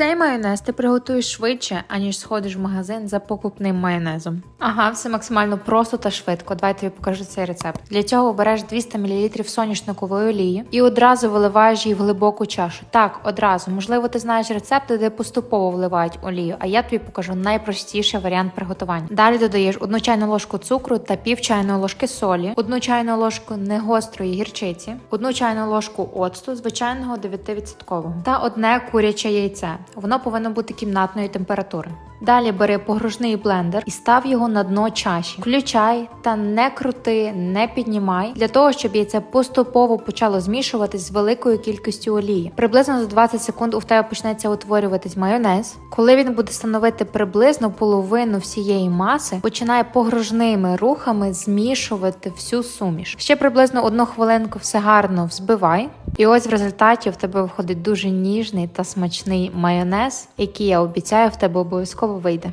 Цей майонез ти приготуєш швидше, аніж сходиш в магазин за покупним майонезом. Ага, все максимально просто та швидко. Давай тобі покажу цей рецепт. Для цього береш 200 мл соняшникової олії і одразу виливаєш її в глибоку чашу. Так, одразу. Можливо, ти знаєш рецепти, де поступово вливають олію, а я тобі покажу найпростіший варіант приготування. Далі додаєш одну чайну ложку цукру та пів чайної ложки солі, одну чайну ложку негострої гірчиці, одну чайну ложку оцту, звичайного 9% та одне куряче яйце. Воно повинно бути кімнатної температури. Далі бери погружний блендер і став його на дно чаші. Включай та не крути, не піднімай для того, щоб яйце поступово почало змішуватись з великою кількістю олії. Приблизно за 20 секунд у тебе почнеться утворюватись майонез. Коли він буде становити приблизно половину всієї маси, починає погружними рухами змішувати всю суміш. Ще приблизно одну хвилинку все гарно взбивай. І ось в результаті в тебе виходить дуже ніжний та смачний майонез, який я обіцяю в тебе обов'язково вийде.